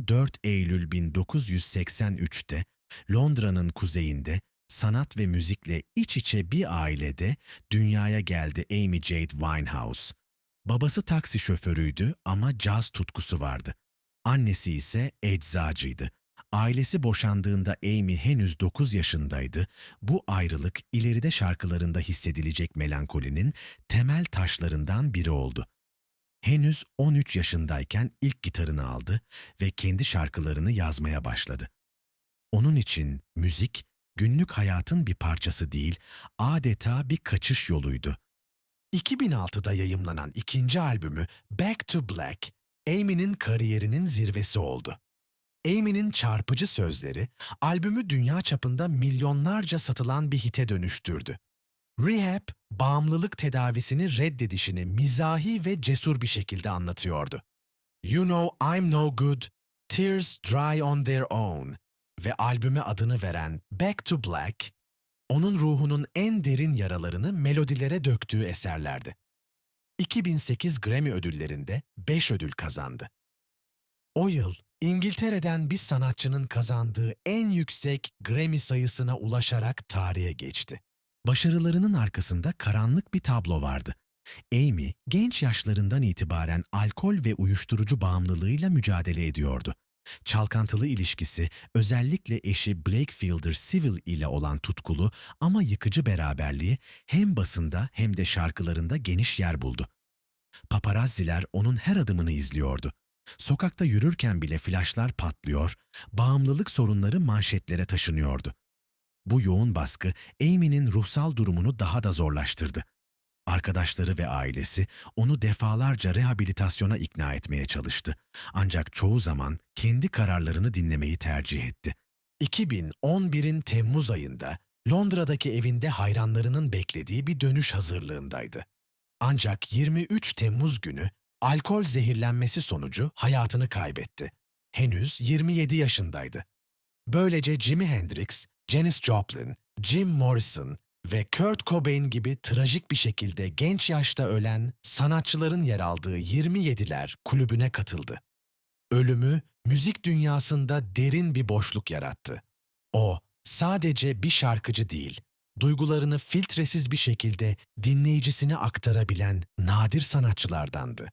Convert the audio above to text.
14 Eylül 1983'te Londra'nın kuzeyinde sanat ve müzikle iç içe bir ailede dünyaya geldi Amy Jade Winehouse. Babası taksi şoförüydü ama caz tutkusu vardı. Annesi ise eczacıydı. Ailesi boşandığında Amy henüz 9 yaşındaydı. Bu ayrılık ileride şarkılarında hissedilecek melankolinin temel taşlarından biri oldu. Henüz 13 yaşındayken ilk gitarını aldı ve kendi şarkılarını yazmaya başladı. Onun için müzik günlük hayatın bir parçası değil, adeta bir kaçış yoluydu. 2006'da yayımlanan ikinci albümü Back to Black, Amy'nin kariyerinin zirvesi oldu. Amy'nin çarpıcı sözleri albümü dünya çapında milyonlarca satılan bir hite dönüştürdü. Rehab, bağımlılık tedavisini reddedişini mizahi ve cesur bir şekilde anlatıyordu. You Know I'm No Good, Tears Dry on Their Own ve albüme adını veren Back to Black, onun ruhunun en derin yaralarını melodilere döktüğü eserlerdi. 2008 Grammy ödüllerinde 5 ödül kazandı. O yıl İngiltere'den bir sanatçının kazandığı en yüksek Grammy sayısına ulaşarak tarihe geçti. Başarılarının arkasında karanlık bir tablo vardı. Amy, genç yaşlarından itibaren alkol ve uyuşturucu bağımlılığıyla mücadele ediyordu. Çalkantılı ilişkisi, özellikle eşi Blake Fielder Civil ile olan tutkulu ama yıkıcı beraberliği hem basında hem de şarkılarında geniş yer buldu. Paparazziler onun her adımını izliyordu. Sokakta yürürken bile flaşlar patlıyor, bağımlılık sorunları manşetlere taşınıyordu. Bu yoğun baskı Amy'nin ruhsal durumunu daha da zorlaştırdı. Arkadaşları ve ailesi onu defalarca rehabilitasyona ikna etmeye çalıştı. Ancak çoğu zaman kendi kararlarını dinlemeyi tercih etti. 2011'in Temmuz ayında Londra'daki evinde hayranlarının beklediği bir dönüş hazırlığındaydı. Ancak 23 Temmuz günü alkol zehirlenmesi sonucu hayatını kaybetti. Henüz 27 yaşındaydı. Böylece Jimi Hendrix, Janis Joplin, Jim Morrison ve Kurt Cobain gibi trajik bir şekilde genç yaşta ölen sanatçıların yer aldığı 27'ler kulübüne katıldı. Ölümü müzik dünyasında derin bir boşluk yarattı. O sadece bir şarkıcı değil, duygularını filtresiz bir şekilde dinleyicisine aktarabilen nadir sanatçılardandı.